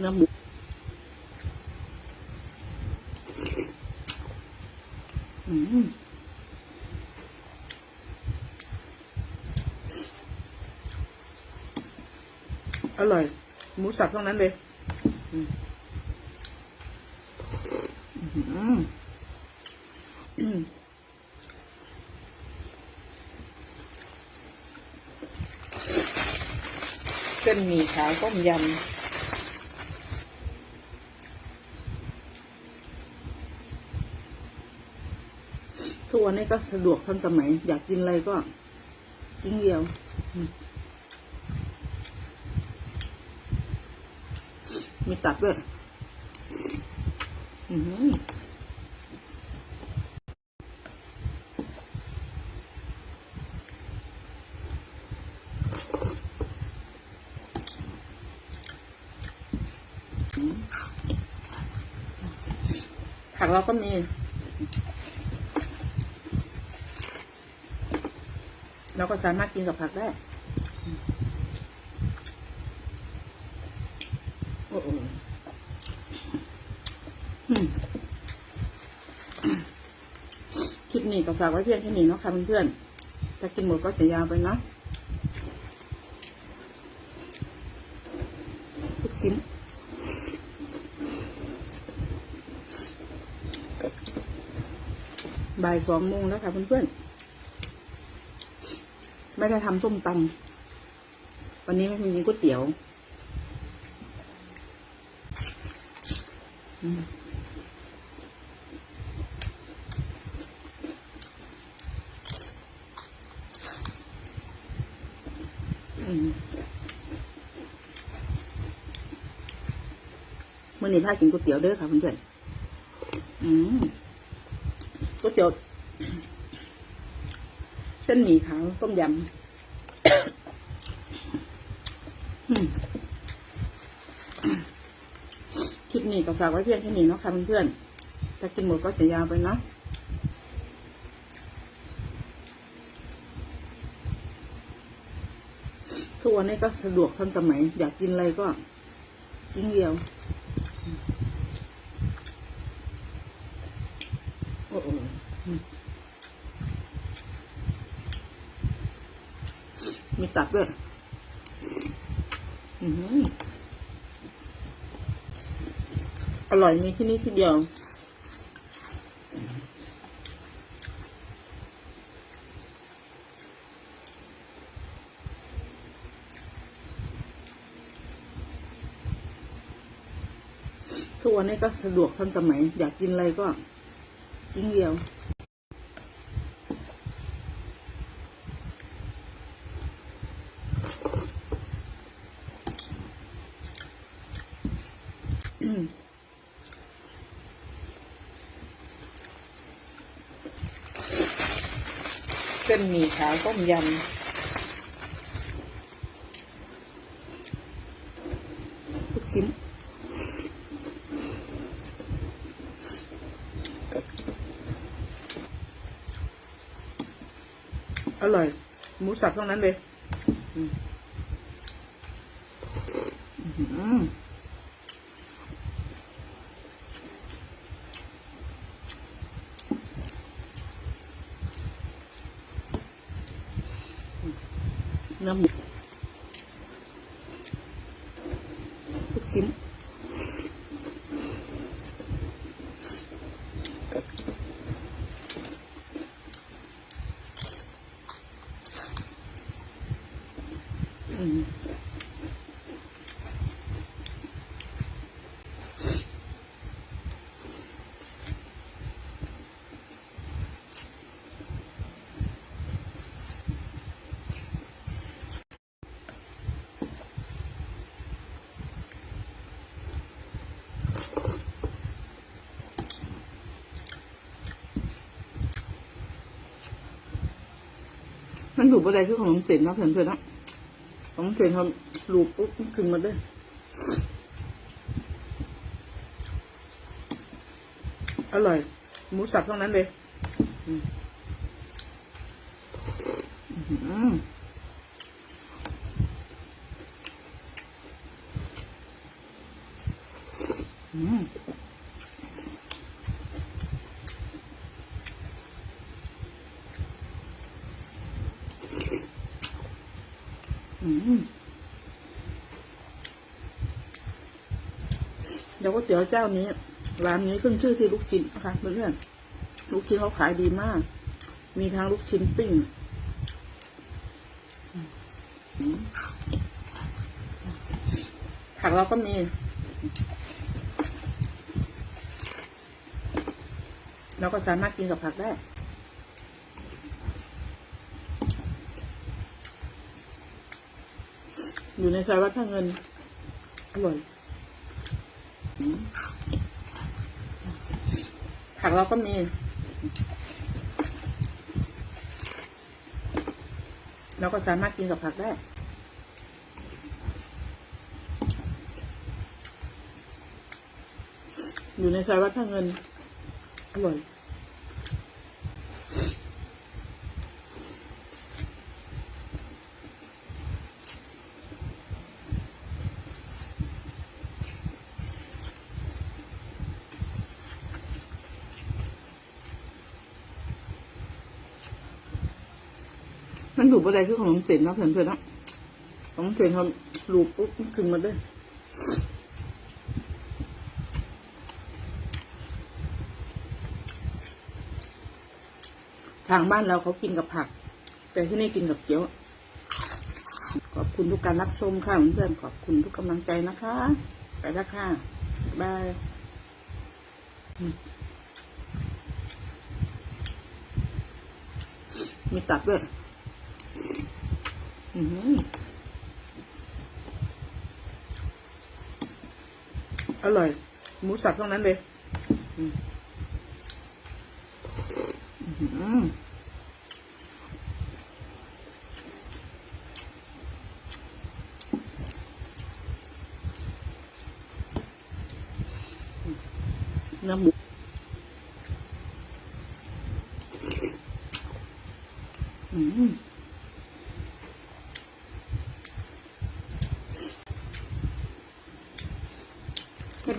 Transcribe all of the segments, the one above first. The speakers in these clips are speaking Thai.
เนื้อหมูอืมอร่อย หมูสับทั้งนั้นเลยเส้นหมี่ขาวต้มยำ ทุกวันนี้ก็สะดวกทันสมัย อยากกินอะไรก็กินเดียวมีตับด้วยอือหือผักเราก็มี เราก็สามารถกินกับผักได้ โอ้โหคลิปนี้ก็ฝากไว้เพียงแค่นี้เนาะค่ะเพื่อนๆ ถ้ากินหมดก็จะยาวไปเนาะทุกชิ้นบ่ายสองโมงแล้วค่ะเพื่อนๆ ไม่ได้ทำส้มตำวันนี้ไม่มีก๋วยเตี๋ยวอืมอืมมื่อนี้พากินก๋วยเตี๋ยวเด้อค่ะเพื่อนๆก๋วยเตี๋ยว ส้นหมี่ขาวต้มยำคลิปนี้ก็ฝากไว้เพียงแค่นี้เนาะค่ะเพื่อนๆถ้ากินหมดก็จะยาวไปเนาะทุกวันนี้ก็สะดวกทันสมัย อยากกินอะไรก็กินเดียวโอ้โหอื มีตับด้วย อือออร่อยมีที่นี่ที่เดียว ทุกวันนี้ก็สะดวกทันสมัย อยากกินอะไรก็กินเดียว เส้นหมี่ขาวต้มยำทุกชิ้นอร่อย หมูสับทั้งนั้นเลย อืม อื้อหื มันถูกชิ้นอืมมันอยู่บนใดชื่อของน้องเสนเนาะเพื่อนๆเนาะของน้องเสนเขาลูกปุ๊บขึ้นมาด้วยอร่อย หมูสับทั้งนั้นเลย อืมอื้อหือ อืมอืม เดี๋ยวก๋วยเตี๋ยวเจ้านี้ ร้านนี้ขึ้นชื่อที่ลูกชิ้นนะคะเพื่อนๆลูกชิ้นเขาขายดีมาก มีทั้งลูกชิ้นปิ้งผักเราก็มีเราก็สามารถกินกับผักได้ อยู่ในซอยวัดพระเงิน อร่อย ผักเราก็มีเราก็สามารถกินกับผักได้ อยู่ในซอยวัดพระเงิน อร่อย มันดูปอะไรคือขนมเส้นเนาะเพื่อนๆเนาะขนมเส้นเขาลูบปุ๊บขึ้นมาด้วยทางบ้านเราเขากินกับผัก แต่ที่นี่กินกับเกี๊ยว ขอบคุณทุกการรับชมค่ะเพื่อนๆขอบคุณทุกกำลังใจนะคะ ไปแล้วค่ะบายมมีตับด้วย อืมอร่อย หมูสับทั้งนั้นเลย อืมอืมเนื้อหมูอืม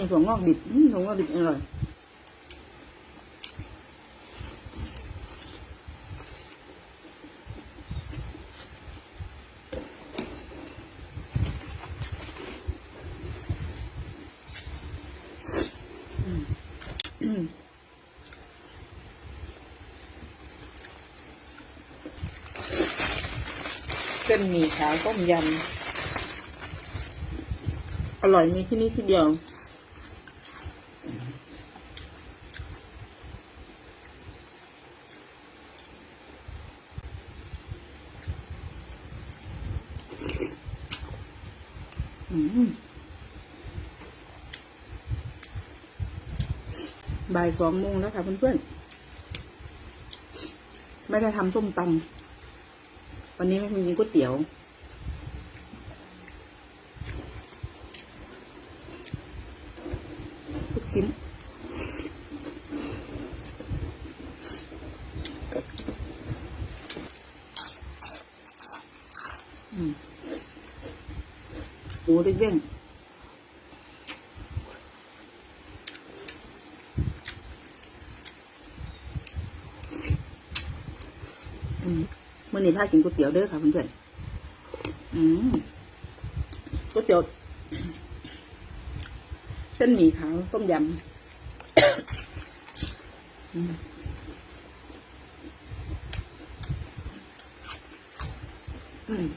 ินถั่วงอกดิบถั่วงอกดิบอร่อยเส้นหมี่ขาวต้มยำ อร่อยมีที่นี่ที่เดียว บ่ายสองโมงแล้วค่ะเพื่อนๆ ไม่ได้ทำส้มตำวันนี้ไม่มีก๋วยเตี๋ยว ทุกชิ้น อืม หมูเด้งเมื่อนี้พากินก๋วยเตี๋ยวเด้อค่ะเพื่อนๆก๋วยเตี๋ยวเส้นหมี่ขาวต้มยำอืม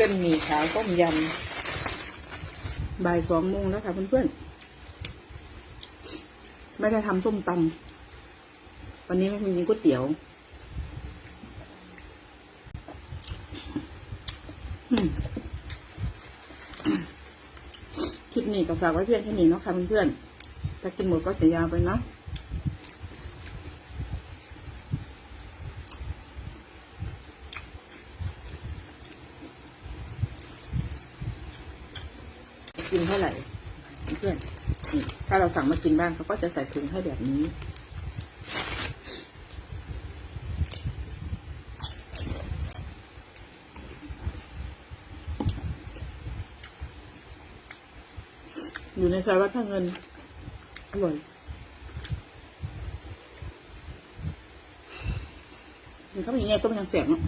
เส้นหมี่ขาวต้มยำบ่ายสองโมงแล้วค่ะเพื่อนๆ ไม่ได้ทำส้มตำวันนี้ไม่มีก๋วยเตี๋ยวคลิปนี้ก็ฝากไว้เพียงแค่นี้เนาะค่ะเพื่อนๆถ้ากินหมดก็จะยาวไปเนาะกินเท่าไหร่ เพื่อนนี่ถ้าเรา สั่งมากินบ้างเขาก็จะใส่ถุงให้แบบนี้ อยู่ในซอยวัดพระเงิน อร่อยมันเขาเป็นยังไงก็เป็นยังเสียงอะ